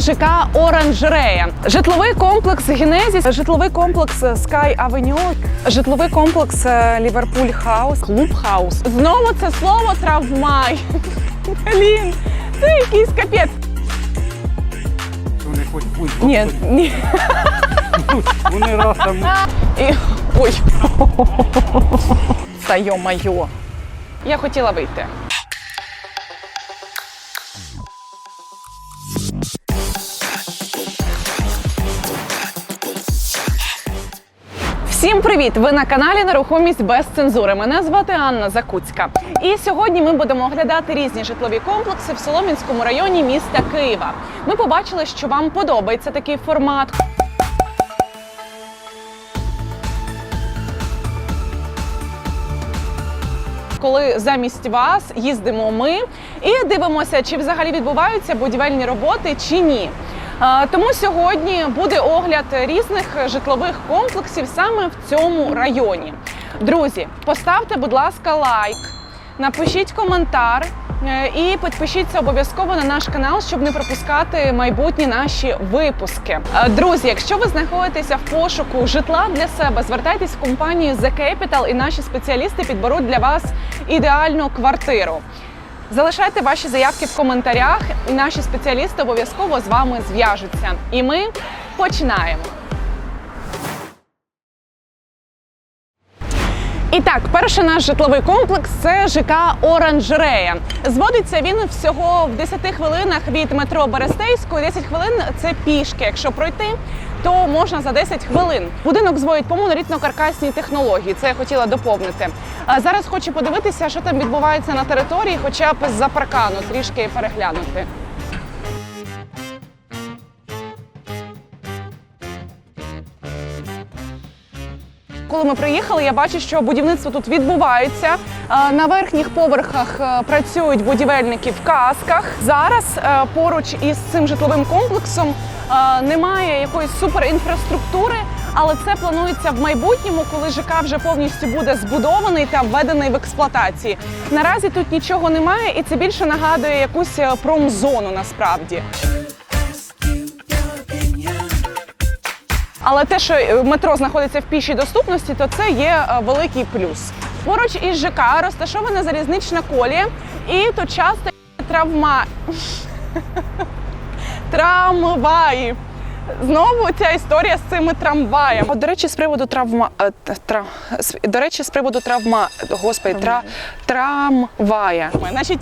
ЖК Оранжерея, житловий комплекс Генезіс, житловий комплекс Sky Avenue, житловий комплекс е, Ліверпуль Хаус, Клуб Хаус. Знову це слово травмай. Блін, це якийсь капець. Вони хоч будь Ні, ні. Вони раз там І... Ой. Та йо-майо. Я хотіла вийти. Всім привіт! Ви на каналі Нерухомість без цензури. Мене звати Анна Закуцька. І сьогодні ми будемо оглядати різні житлові комплекси в Солом'янському районі міста Києва. Ми побачили, що вам подобається такий формат. коли замість вас їздимо ми і дивимося, чи взагалі відбуваються будівельні роботи чи ні. Тому сьогодні буде огляд різних житлових комплексів саме в цьому районі. Друзі, поставте, будь ласка, лайк, напишіть коментар е, і підпишіться обов'язково на наш канал, щоб не пропускати майбутні наші випуски. Друзі, якщо ви знаходитеся в пошуку житла для себе, звертайтесь в компанію The Capital і наші спеціалісти підберуть для вас ідеальну квартиру. Залишайте ваші заявки в коментарях, і наші спеціалісти обов'язково з вами зв'яжуться. І ми починаємо. І так, перший наш житловий комплекс це ЖК Оранжерея. Зводиться він всього в 10 хвилинах від метро Берестейської. 10 хвилин це пішки. Якщо пройти, то можна за 10 хвилин. Будинок зводять по монолітно-каркасній технології. Це я хотіла доповнити. Зараз хочу подивитися, що там відбувається на території, хоча б з-за паркану трішки переглянути. Коли ми приїхали, я бачу, що будівництво тут відбувається. Е, На верхніх поверхах е, працюють будівельники в касках. Зараз е, поруч із цим житловим комплексом немає якоїсь суперінфраструктури, але це планується в майбутньому, коли ЖК вже повністю буде збудований та введений в експлуатації. Наразі тут нічого немає, і це більше нагадує якусь промзону насправді. Але те, що метро знаходиться в пішій доступності, то це є е, великий плюс. Поруч із ЖК розташована залізнична колія, і тут часто травма. Трамваї. Знову ця історія з цими трамваями. От, до речі, з приводу травма. е, тра- До речі, з приводу травма. Господи, тра, трамвая. Значить,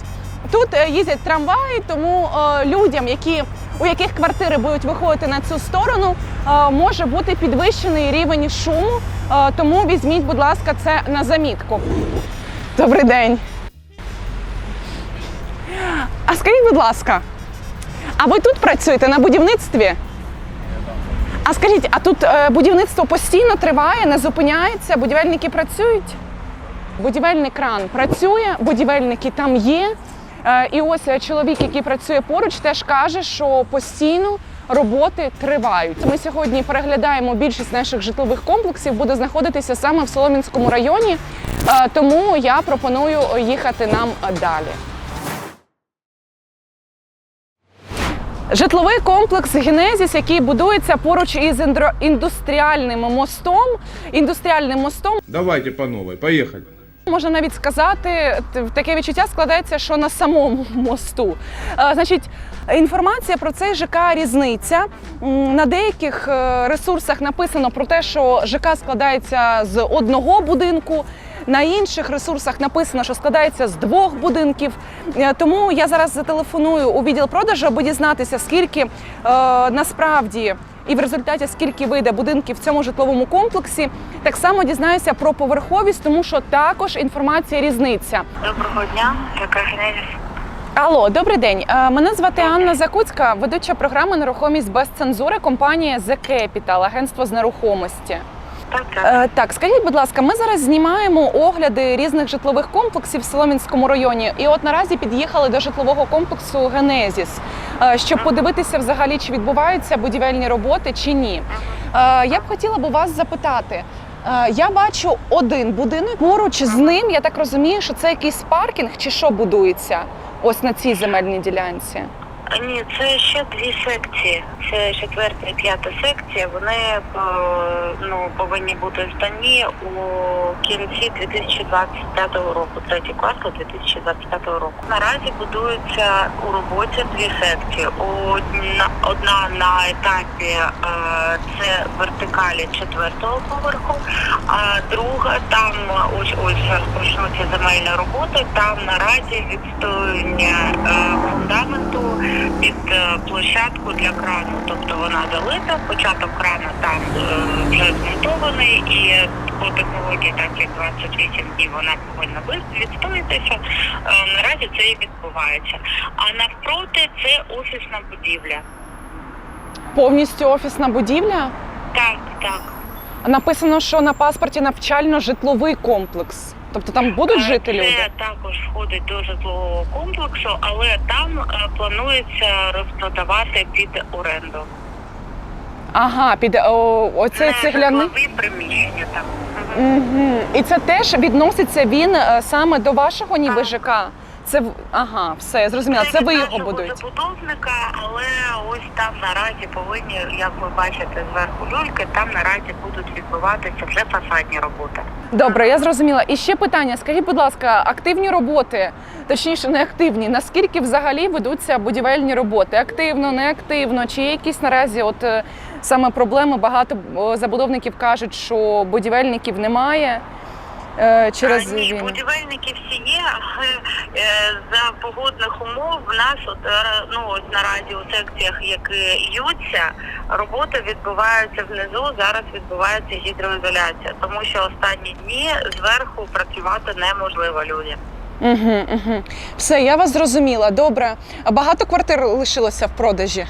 тут е, їздять трамваї, тому е, людям, які, у яких квартири будуть виходити на цю сторону, е, може бути підвищений рівень шуму. Тому візьміть, будь ласка, це на замітку. Добрий день. А скажіть, будь ласка, а ви тут працюєте на будівництві? А скажіть, а тут будівництво постійно триває, не зупиняється, будівельники працюють? Будівельний кран працює, будівельники там є. Е, І ось е, чоловік, який працює поруч, теж каже, що постійно роботи тривають. Ми сьогодні переглядаємо більшість наших житлових комплексів, буде знаходитися саме в Солом'янському районі, Е, тому я пропоную їхати нам далі. Житловий комплекс Генезіс, який будується поруч із індустріальним мостом. Індустріальним мостом Давайте по новой, поехали. Можна навіть сказати, таке відчуття складається, що на самому мосту. Е, Значить, інформація про цей ЖК різниця. На деяких е, ресурсах написано про те, що ЖК складається з одного будинку. На інших ресурсах написано, що складається з двох будинків. Е, Тому я зараз зателефоную у відділ продажу, аби дізнатися, скільки е, насправді і в результаті скільки вийде будинків в цьому житловому комплексі. Так само дізнаюся про поверховість, тому що також інформація різниця. Доброго дня, яка Генезіс? Алло, добрий день. Е, Мене звати Анна Закуцька, ведуча програми Нерухомість без цензури компанія The Capital, агентство з нерухомості. Так, так. Е, Так, скажіть, будь ласка, ми зараз знімаємо огляди різних житлових комплексів в Соломінському районі. І от наразі під'їхали до житлового комплексу Генезіс, е, щоб подивитися взагалі, чи відбуваються будівельні роботи чи ні. Е, Я б хотіла б у вас запитати. Я бачу один будинок поруч з ним. Я так розумію, що це якийсь паркінг чи що будується ось на цій земельній ділянці. Ні, це ще дві секції. Це четверта і п'ята секція. Вони е, ну, повинні бути здані у кінці 2025 року, третій квартал 2025 року. Наразі будуються у роботі дві секції. Одна, одна на етапі е, це вертикалі четвертого поверху, а друга там ось ось розпочнуться земельні роботи. Там наразі відстоювання е, фундаменту під е, площадку для крану. Тобто вона залита, початок крана там е, вже змонтований і по технології, так як 28 днів вона повинна ви- відстоїтися. Е, Наразі це і відбувається. А навпроти це офісна будівля. Повністю офісна будівля. Так, так. Написано, що на паспорті навчально-житловий комплекс. Тобто там будуть жити це люди? також входить до житлового комплексу, але там е, планується розпродавати під оренду. Ага, під о, оце цегляне приміщення там. Угу. І це теж відноситься він е, саме до вашого ніби Так. ЖК. Це ага, все я зрозуміла. Це від ви його будуєте. забудовника, але ось там наразі повинні, як ви бачите зверху люльки, там наразі будуть відбуватися вже фасадні роботи. Добре, я зрозуміла. І ще питання: скажіть, будь ласка, активні роботи, точніше, не активні. Наскільки взагалі ведуться будівельні роботи? Активно, неактивно? Чи є якісь наразі от е, саме проблеми? Багато забудовників кажуть, що будівельників немає через А, ні, війну. будівельники всі є, але е, за погодних умов в нас от е, ну ось наразі у секціях, які ються, роботи відбуваються внизу. Зараз відбувається гідроізоляція, тому що останні дні зверху працювати неможливо людям. Угу, угу. Все, я вас зрозуміла. Добре. А Багато квартир лишилося в продажі.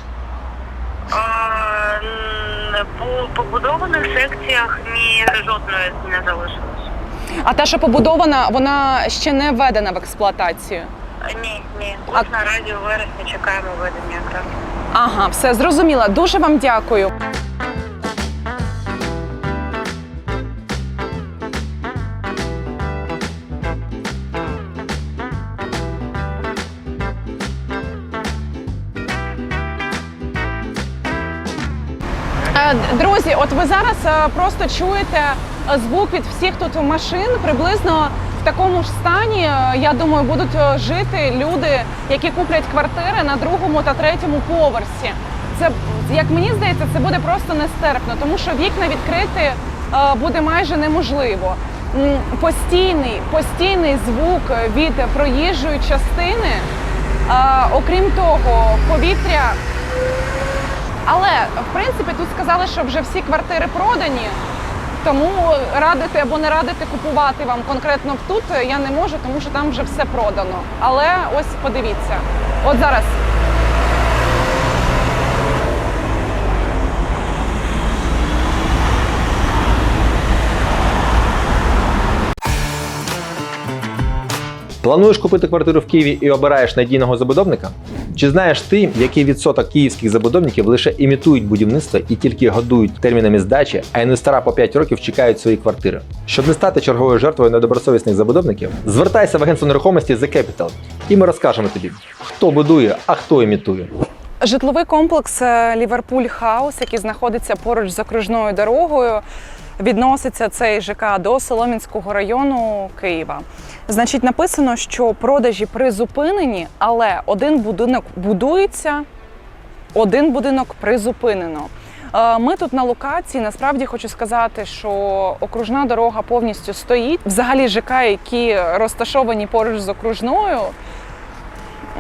А, м, по побудованих секціях ні жодної не залишилось. А та, що побудована, вона ще не введена в експлуатацію. Ні, ні. А- Ось наразі у вересні чекаємо введення якраз. Ага, все зрозуміла. Дуже вам дякую. Е, Друзі, от ви зараз е, просто чуєте звук від всіх тут машин. Приблизно в такому ж стані, е, я думаю, будуть е, жити люди, які куплять квартири на другому та третьому поверсі. Це як мені здається, це буде просто нестерпно, тому що вікна відкрити е, буде майже неможливо. Постійний, постійний звук від проїжджої частини. Е, Окрім того, повітря але в принципі тут сказали, що вже всі квартири продані. Тому радити або не радити купувати вам конкретно тут я не можу, тому що там вже все продано. Але ось подивіться, от зараз. Плануєш купити квартиру в Києві і обираєш надійного забудовника? Чи знаєш ти, який відсоток київських забудовників лише імітують будівництво і тільки годують термінами здачі, а інвестора по 5 років чекають свої квартири? Щоб не стати черговою жертвою недобросовісних забудовників, звертайся в агентство нерухомості The Capital, і ми розкажемо тобі, хто будує, а хто імітує. Житловий комплекс Ліверпуль Хаус, який знаходиться поруч з окружною дорогою. Відноситься цей ЖК до Соломінського району Києва. Значить, написано, що продажі призупинені, але один будинок будується, один будинок призупинено. Е, Ми тут на локації. Насправді хочу сказати, що окружна дорога повністю стоїть. Взагалі ЖК, які розташовані поруч з окружною,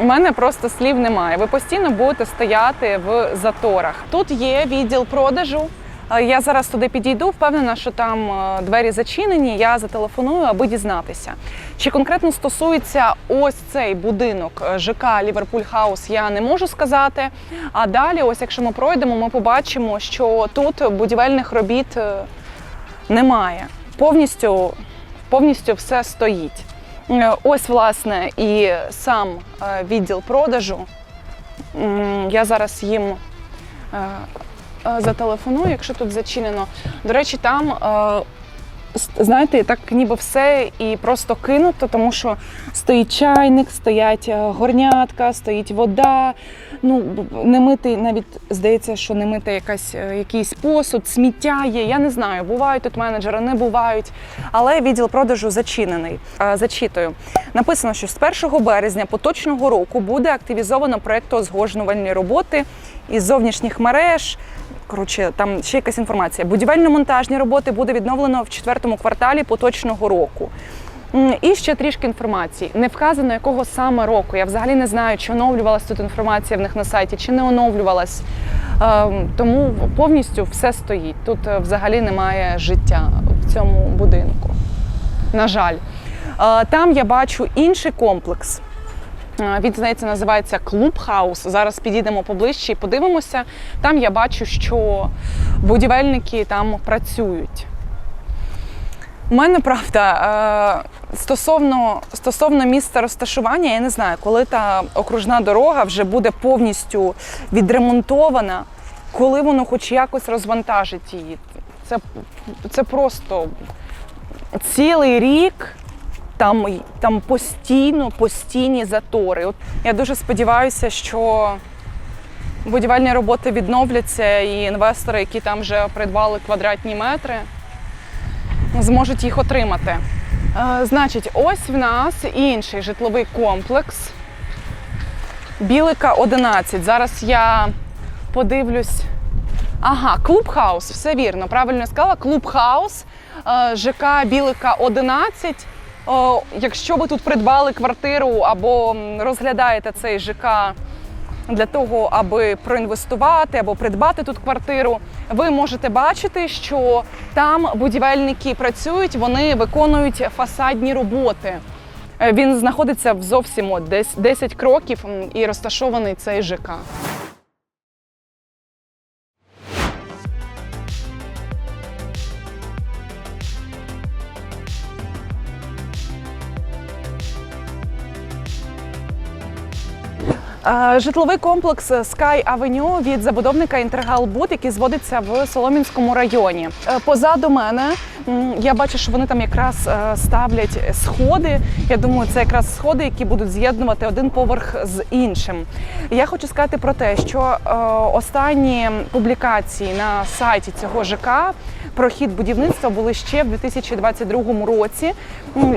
у мене просто слів немає. Ви постійно будете стояти в заторах. Тут є відділ продажу. Е, Я зараз туди підійду, впевнена, що там е, двері зачинені. Я зателефоную, аби дізнатися. Чи конкретно стосується ось цей будинок е, ЖК Ліверпуль Хаус, я не можу сказати. А далі, ось якщо ми пройдемо, ми побачимо, що тут будівельних робіт немає. Повністю, повністю все стоїть. Ось, власне, і сам відділ продажу. Я зараз їм е, зателефоную, якщо тут зачинено. До речі, там е, знаєте, так ніби все і просто кинуто, тому що стоїть чайник, стоять е, горнятка, стоїть вода. Ну, не митий, навіть здається, що не мити якась, е, якийсь посуд, сміття є. Я не знаю, бувають тут менеджери, не бувають. Але відділ продажу зачинений. Е, Зачитую. Написано, що з 1 березня поточного року буде активізовано проєктоозгожнювальні роботи із зовнішніх мереж. Коротше, там ще якась інформація. Будівельно-монтажні роботи буде відновлено в четвертому кварталі поточного року. І ще трішки інформації. Не вказано, якого саме року. Я взагалі не знаю, чи оновлювалась тут інформація в них на сайті, чи не оновлювалась. Ем, Тому повністю все стоїть. Тут е, взагалі немає життя в цьому будинку. На жаль. Е, Там я бачу інший комплекс. Е, Він, здається, називається Клубхаус. Зараз підійдемо поближче і подивимося. Там я бачу, що будівельники там працюють. У мене правда е, стосовно, стосовно місця розташування, я не знаю, коли та окружна дорога вже буде повністю відремонтована, коли воно хоч якось розвантажить її. Це, це просто цілий рік там, там постійно, постійні затори. От я дуже сподіваюся, що будівельні роботи відновляться, і інвестори, які там вже придбали квадратні метри, зможуть їх отримати. Е, значить, ось в нас інший житловий комплекс. Білика 11. Зараз я подивлюсь. Ага, клубхаус, все вірно, правильно я сказала. Клубхаус, е, ЖК Білика 11. О, якщо ви тут придбали квартиру або розглядаєте цей ЖК для того, аби проінвестувати або придбати тут квартиру, ви можете бачити, що там будівельники працюють, вони виконують фасадні роботи. Е, Він знаходиться в зовсім десь 10 кроків і розташований цей ЖК. Житловий комплекс Sky Avenue від забудовника Інтеграл Буд, який зводиться в Солом'янському районі. Е, Позаду мене я бачу, що вони там якраз е, ставлять сходи. Я думаю, це якраз сходи, які будуть з'єднувати один поверх з іншим. Я хочу сказати про те, що е, останні публікації на сайті цього ЖК про хід будівництва були ще в 2022 році.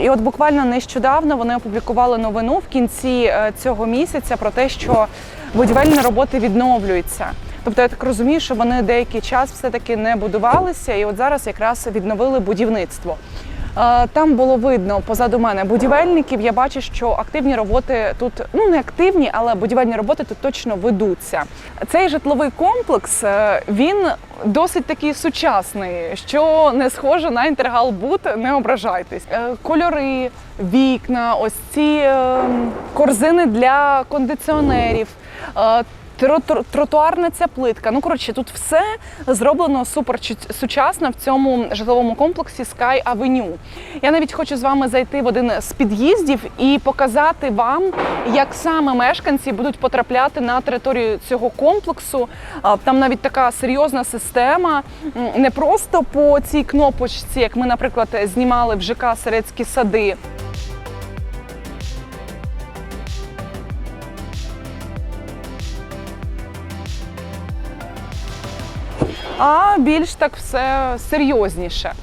І от буквально нещодавно вони опублікували новину в кінці е, цього місяця про те, що будівельні роботи відновлюються. Тобто я так розумію, що вони деякий час все-таки не будувалися, і от зараз якраз відновили будівництво. Е, Там було видно позаду мене будівельників. Я бачу, що активні роботи тут ну не активні, але будівельні роботи тут точно ведуться. Цей житловий комплекс е, він досить такий сучасний, що не схоже на інтергалбут, не ображайтесь. Е, Кольори, вікна, ось ці е, корзини для кондиціонерів. Е, Тротуарна ця плитка. Ну коротше, тут все зроблено супер сучасно в цьому житловому комплексі Sky Avenue. Я навіть хочу з вами зайти в один з під'їздів і показати вам, як саме мешканці будуть потрапляти на територію цього комплексу. Там навіть така серйозна система, не просто по цій кнопочці, як ми, наприклад, знімали в ЖК Серецькі сади. А більш так все серйозніше.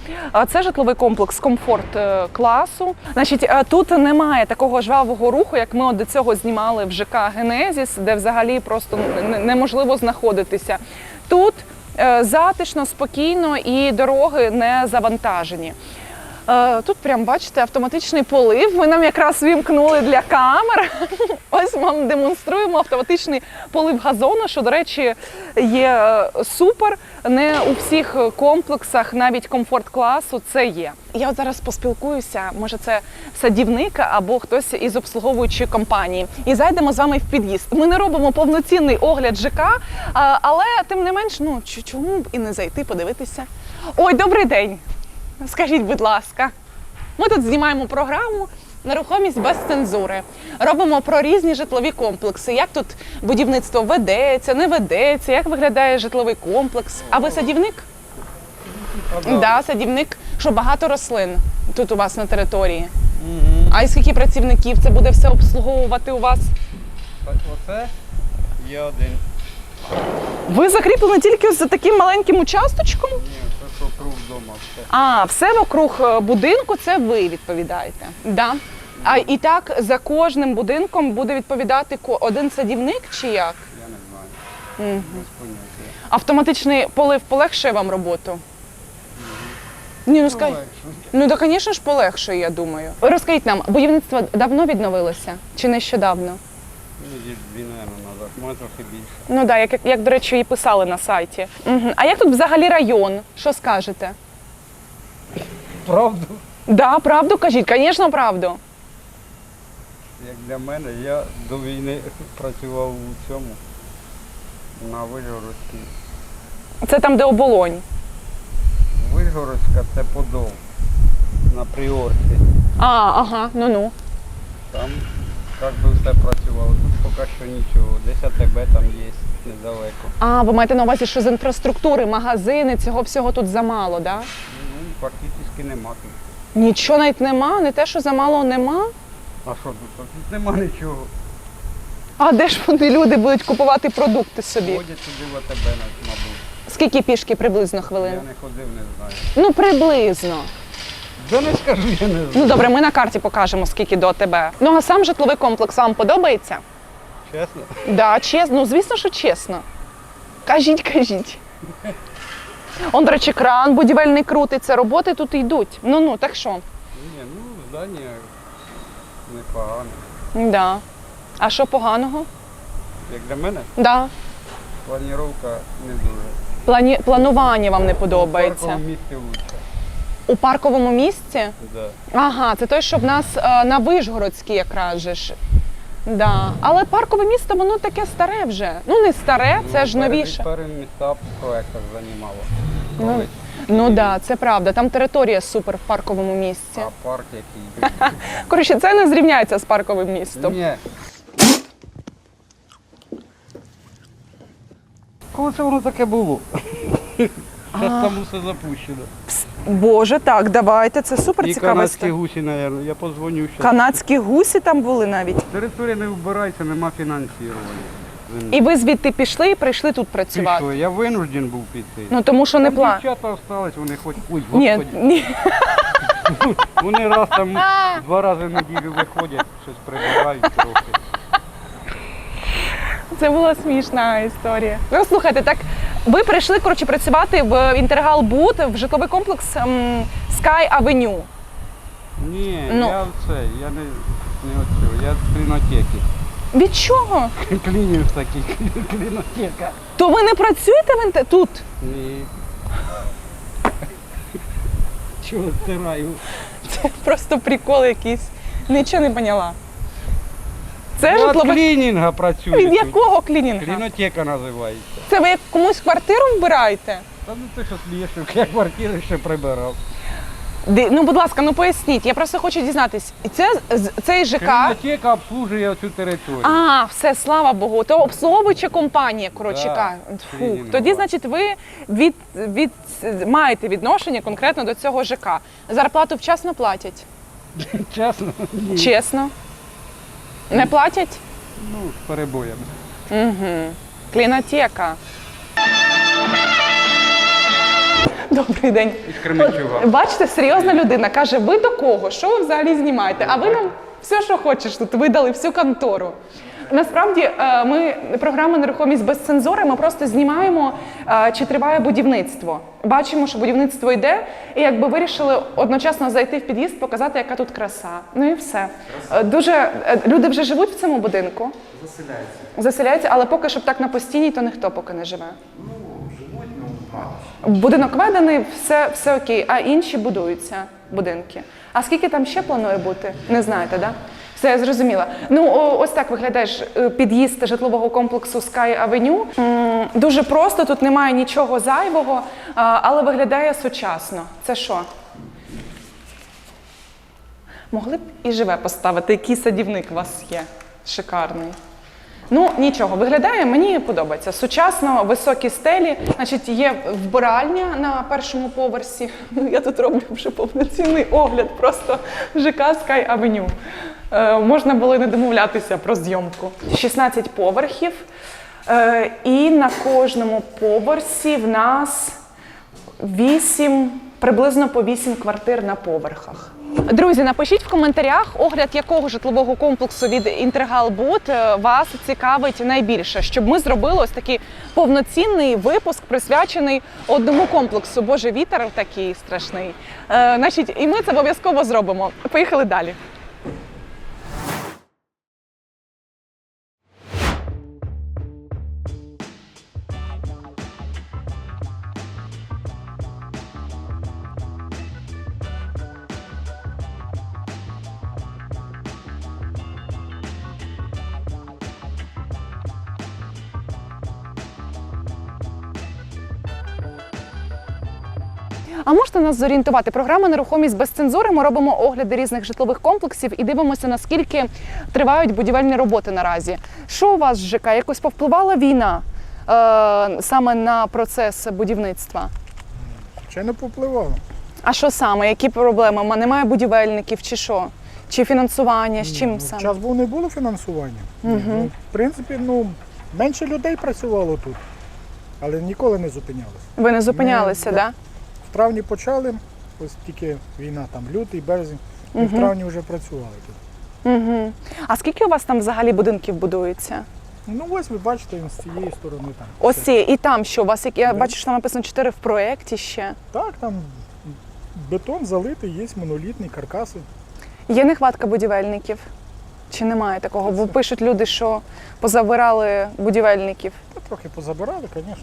Це житловий комплекс комфорт е, класу. Значить, е, тут немає такого жвавого руху, як ми от до цього знімали в ЖК Генезіс, де взагалі просто неможливо знаходитися. Тут е, затишно, спокійно і дороги не завантажені. Тут прям бачите автоматичний полив. Ви нам якраз вімкнули для камер. Ось вам демонструємо автоматичний полив газону, що, до речі, є супер. Не у всіх комплексах, навіть комфорт класу, це є. Я от зараз поспілкуюся. Може, це садівник або хтось із обслуговуючої компанії. І зайдемо з вами в під'їзд. Ми не робимо повноцінний огляд ЖК, але тим не менш, ну чому б і не зайти подивитися? Ой, добрий день! Скажіть, будь ласка, ми тут знімаємо програму Нерухомість без цензури. Робимо про різні житлові комплекси. Як тут будівництво ведеться, не ведеться, як виглядає житловий комплекс. А ви садівник? Так, да, садівник. Що багато рослин тут у вас на території? А і скільки працівників це буде все обслуговувати у вас? Так, Оце є один. Ви закріплені тільки за таким маленьким участочком? Ні, вдома все. А, все вокруг е, будинку це ви відповідаєте. Да. А і так за кожним будинком буде відповідати ко- один садівник чи як? Я не знаю. Без поняття. Автоматичний полив полегшує вам роботу? Ні, ну скажіть. Ну так, звісно ж, полегшує, я думаю. Розкажіть нам, будівництво давно відновилося чи нещодавно? Ну, дві, мабуть, назад, може трохи більше. Ну так, як, як, до речі, і писали на сайті. Угу. А як тут взагалі район? Що скажете? Правду? Да, правду кажіть, звісно, правду. Як для мене, я до війни працював у цьому на Вишгородській. Це там, де оболонь. Вишгородська це Подол на Пріорці. А, ага, ну ну. Там як би все працювало. Тут поки що нічого. Десь АТБ там є недалеко. А, ви маєте на увазі, що з інфраструктури, магазини, цього всього тут замало, да? Ну, практично нема тут. Нічого навіть нема, не те, що замало нема. А що тут? Тут нема нічого. А де ж вони люди будуть купувати продукти собі? Ходять сюди в АТБ, мабуть. Скільки пішки приблизно хвилин? Я не ходив, не знаю. Ну, приблизно. Да не скажу, я не знаю. Ну добре, ми на карті покажемо, скільки до тебе. Ну а сам житловий комплекс вам подобається? Чесно? Да, чесно. Ну, звісно, що чесно. Кажіть, кажіть. Он, до речі, кран будівельний крутиться, роботи тут йдуть. Ну ну, так що? Ні, ну здання непогане. Да. А що поганого? Як для мене, Да. планіровка не дуже. Плані... Планування вам не подобається. місці лучше. У парковому місці? Да. Ага, це той, що в нас е, на Вишгородській якраз же ж. Да. Але паркове місто, воно таке старе вже. Ну не старе, це ж Ну, новіше. Перед міста в проектах займало. Ну, ну так, да, це правда. Там територія супер в парковому місці. А парк який. Коротше, це не зрівняється з парковим містом. Ні. Коли це воно таке було? Зараз там усе запущено. Боже, так, давайте, це супер І цікаво. канадські гусі, мабуть. Я позвоню ще. Канадські гусі там були навіть. Територія не вбирається, нема фінансування. І ви звідти пішли і прийшли тут працювати. Пішло. Я винужден був піти. Ну тому що не Там пла. дівчата остались, вони хоч. Ой, Ні, господи. ні. Вони раз там два рази в неділю виходять, щось прибирають трохи. Це була смішна історія. Ну слухайте, так ви прийшли коротше працювати в Інтергал Бут в житловий комплекс ем, Sky Avenue. Ні, Ну. я це, я не, не оцю, я з клінотеки. Від чого? Клінінг такий, клінотека. То ви не працюєте в інте... тут? Ні. Чого стираю? Це просто прикол якийсь. Нічого не поняла. Це Я від клінінга працюю. Від якого клінінга? Клінотека називається. Це ви як комусь квартиру вбираєте? Та ну ти що смієш, я квартири ще прибирав. Ди- Ну, будь ласка, ну поясніть. Я просто хочу дізнатись. Це з- цей ЖК. Клінотека обслужує цю територію. А, все, слава Богу. То обслуговуюча компанія, коротше Да, ка. Клінінгова. Тоді, значить, ви від, від, маєте відношення конкретно до цього ЖК. Зарплату вчасно платять? Чесно? Ні. Чесно? Не платять? Ну, з перебоями. Угу. Клінотека. Добрий день. Із Кременчуга. Бачите, серйозна людина каже: ви до кого? Що ви взагалі знімаєте? А ви нам все, що хочеш, тут видали всю контору. Насправді, е, ми програма нерухомість без цензури. Ми просто знімаємо, е, чи триває будівництво. Бачимо, що будівництво йде, і якби вирішили одночасно зайти в під'їзд, показати, яка тут краса. Ну і все. Е, Дуже люди вже живуть в цьому будинку. Заселяються. Заселяються, але поки щоб так на постійній, то ніхто поки не живе. Ну живуть, ну Будинок ведений, все, все окей, а інші будуються будинки. А скільки там ще планує бути? Не знаєте, так? Да? Все, я зрозуміла. Ну, ось так виглядає е, під'їзд житлового комплексу Sky Avenue. Дуже просто, тут немає нічого зайвого, але виглядає сучасно. Це що? Могли б і живе поставити, який садівник у вас є. Шикарний. Ну нічого, виглядає, мені подобається. Сучасно, високі стелі. Значить, є вбиральня на першому поверсі. Ну, я тут роблю вже повноцінний огляд, просто ЖК Sky Avenue. Е, можна було не домовлятися про зйомку. 16 поверхів. Е, і на кожному поверсі в нас 8, приблизно по 8 квартир на поверхах. Друзі, напишіть в коментарях, огляд якого житлового комплексу від Інтеграл Буд е, вас цікавить найбільше, щоб ми зробили ось такий повноцінний випуск, присвячений одному комплексу. Боже, вітер такий страшний. Е, значить, і ми це обов'язково зробимо. Поїхали далі. Нас зорієнтувати? Програма нерухомість без цензури. Ми робимо огляди різних житлових комплексів і дивимося, наскільки тривають будівельні роботи наразі. Що у вас з ЖК? Якось повпливала війна е, саме на процес будівництва? Звичайно, попливало. А що саме? Які проблеми? Ма- Немає будівельників чи що? Чи фінансування? З чим Ну, саме? Час був не було фінансування. Ну, в принципі, ну, менше людей працювало тут, але ніколи не зупинялося. Ви не зупинялися, так? Да? В травні почали, ось тільки війна, там лютий, березень, і в травні вже працювали тут. Угу. А скільки у вас там взагалі будинків будується? Ну ось ви бачите, він з цієї сторони там. Ось ці, і там що? У вас як я Да. бачу, що там написано 4 в проєкті ще. Так, там бетон залитий, є монолітний, каркаси. Є нехватка будівельників? Чи немає такого? Бо пишуть люди, що позабирали будівельників. Та трохи позабирали, звісно.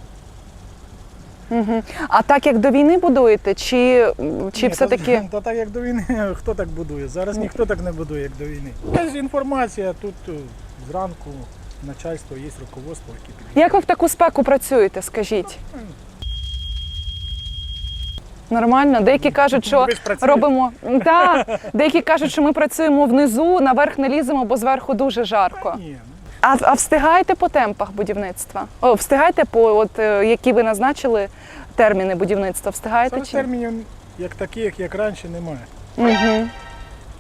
Угу. А так як до війни будуєте, чи, чи все-таки. Та, та так як до війни, хто так будує? Зараз ніхто так не будує, як до війни. Ж інформація, тут е, зранку начальство, є руководство, підійде. Як ви в таку спеку працюєте, скажіть? Нормально. Деякі кажуть, що робимо. Так, деякі кажуть, що ми працюємо внизу, наверх не ліземо, бо зверху дуже жарко. Ні, ну, А, а встигаєте по темпах будівництва? О, встигаєте по от е, які ви назначили терміни будівництва? Встигаєте Зараз чи? термінів як таких, як раніше, немає. Угу.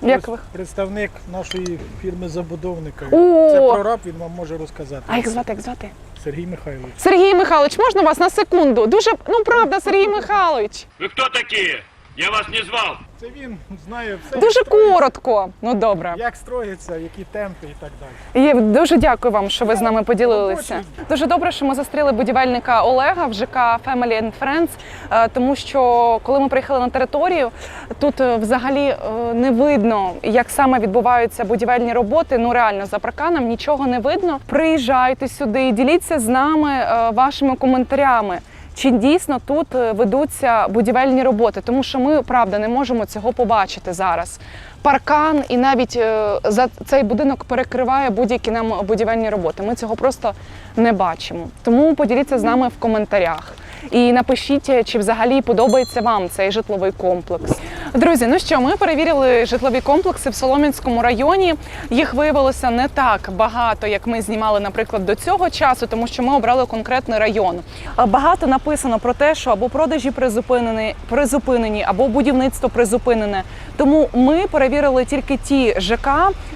Як ви? Представник нашої фірми-забудовника. Це прораб, він вам може розказати. А як звати? Як звати? Сергій Михайлович. Сергій Михайлович, можна вас на секунду? Дуже ну правда, Сергій Михайлович. Вы кто такие? Я вас не звал. Це він знає все. Дуже коротко. Ну добре. Як строїться, які темпи і так далі. Є дуже дякую вам, що ви з нами поділилися. Дуже добре, що ми зустріли будівельника Олега в ЖК Family and Friends, е, тому що коли ми приїхали на територію, тут е, взагалі е, не видно, як саме відбуваються будівельні роботи. Ну реально за парканом нічого не видно. Приїжджайте сюди, діліться з нами вашими коментарями. Чи дійсно тут е, ведуться будівельні роботи? Тому що ми правда не можемо цього побачити зараз. Паркан і навіть е, за цей будинок перекриває будь-які нам будівельні роботи. Ми цього просто не бачимо. Тому поділіться з нами в коментарях. І напишіть, чи взагалі подобається вам цей житловий комплекс. Друзі, ну що, ми перевірили житлові комплекси в Солом'янському районі. Їх виявилося не так багато, як ми знімали, наприклад, до цього часу, тому що ми обрали конкретний район. Багато написано про те, що або продажі призупинені, призупинені, або будівництво призупинене. Тому ми перевірили тільки ті ЖК,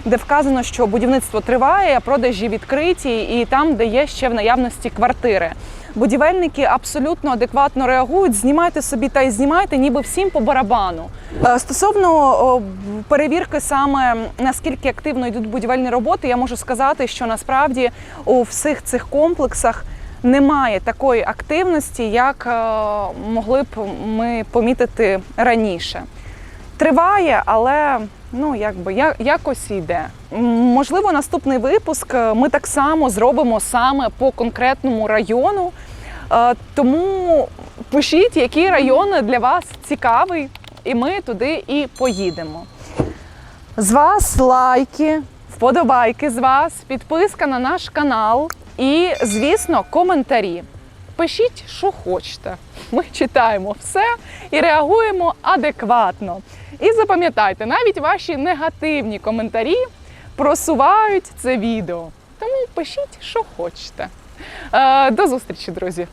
де вказано, що будівництво триває, продажі відкриті, і там, де є ще в наявності квартири. Будівельники абсолютно адекватно реагують. Знімайте собі та й знімайте, ніби всім по барабану. Е, Стосовно перевірки саме наскільки активно йдуть будівельні роботи, я можу сказати, що насправді у всіх цих комплексах немає такої активності, як е, могли б ми помітити раніше. Триває, але ну якби я, якось йде. Можливо, наступний випуск е, ми так само зробимо саме по конкретному району. Е, Тому пишіть, який район для вас цікавий, і ми туди і поїдемо. З вас лайки, вподобайки з вас, підписка на наш канал і, звісно, коментарі пишіть, що хочете. Ми читаємо все і реагуємо адекватно. І запам'ятайте, навіть ваші негативні коментарі просувають це відео. Тому пишіть, що хочете. Е, до зустрічі, друзі!